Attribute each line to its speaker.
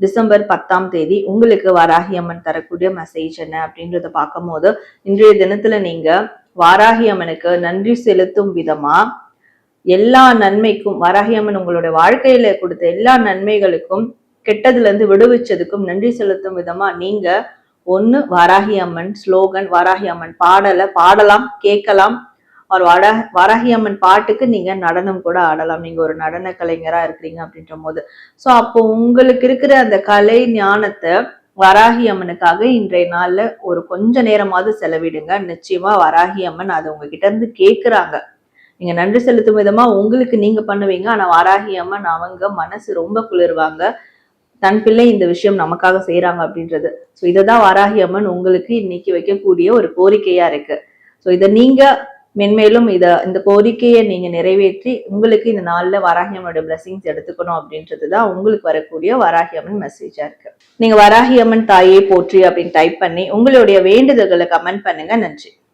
Speaker 1: December பத்தாம் தேதி உங்களுக்கு வாராகி அம்மன் தரக்கூடிய மெசேஜ் என்ன அப்படின்றத பார்க்கும்போது இன்றைய தினத்துல நீங்க வாராகி அம்மனுக்கு நன்றி செலுத்தும் விதமா எல்லா நன்மைக்கும் வாராகி அம்மன் உங்களுடைய வாழ்க்கையில கொடுத்த எல்லா நன்மைகளுக்கும் கெட்டதுல இருந்து விடுவிச்சதுக்கும் நன்றி செலுத்தும் விதமா நீங்க ஒன்னு வாராகி அம்மன் ஸ்லோகன் வாராகி அம்மன் பாடலை பாடலாம் கேட்கலாம். ஒரு வட வாராகி அம்மன் பாட்டுக்கு நீங்க நடனம் கூட ஆடலாம். நீங்க ஒரு நடன கலைஞரா இருக்கிறீங்க அப்படின்ற போது ஸோ அப்போ உங்களுக்கு இருக்கிற அந்த கலை ஞானத்தை வராகி அம்மனுக்காக இன்றைய நாள்ல ஒரு கொஞ்ச நேரமாவது செலவிடுங்க. நிச்சயமா வராகி அம்மன் அதை உங்ககிட்ட இருந்து கேக்குறாங்க. நீங்க நன்றி செலுத்தும் விதமா உங்களுக்கு நீங்க பண்ணுவீங்க. ஆனா வராகி அம்மன் அவங்க மனசு ரொம்ப குளிர்வாங்க. தன் பிள்ளை இந்த விஷயம் நமக்காக செய்யறாங்க அப்படின்றது. ஸோ இதை தான் வராகி அம்மன் உங்களுக்கு இன்னைக்கு வைக்கக்கூடிய ஒரு கோரிக்கையா இருக்கு. ஸோ இதை நீங்க மென்மேலும் இத இந்த கோரிக்கையை நீங்க நிறைவேற்றி உங்களுக்கு இந்த நாள்ல வராகி அம்மனோட எடுத்துக்கணும் அப்படின்றது தான் உங்களுக்கு வரக்கூடிய வராகி அம்மன் மெசேஜா இருக்கு. நீங்க வராகி அம்மன் போற்றி அப்படின்னு டைப் பண்ணி உங்களுடைய வேண்டுதல்களை கமெண்ட் பண்ணுங்க. நன்றி.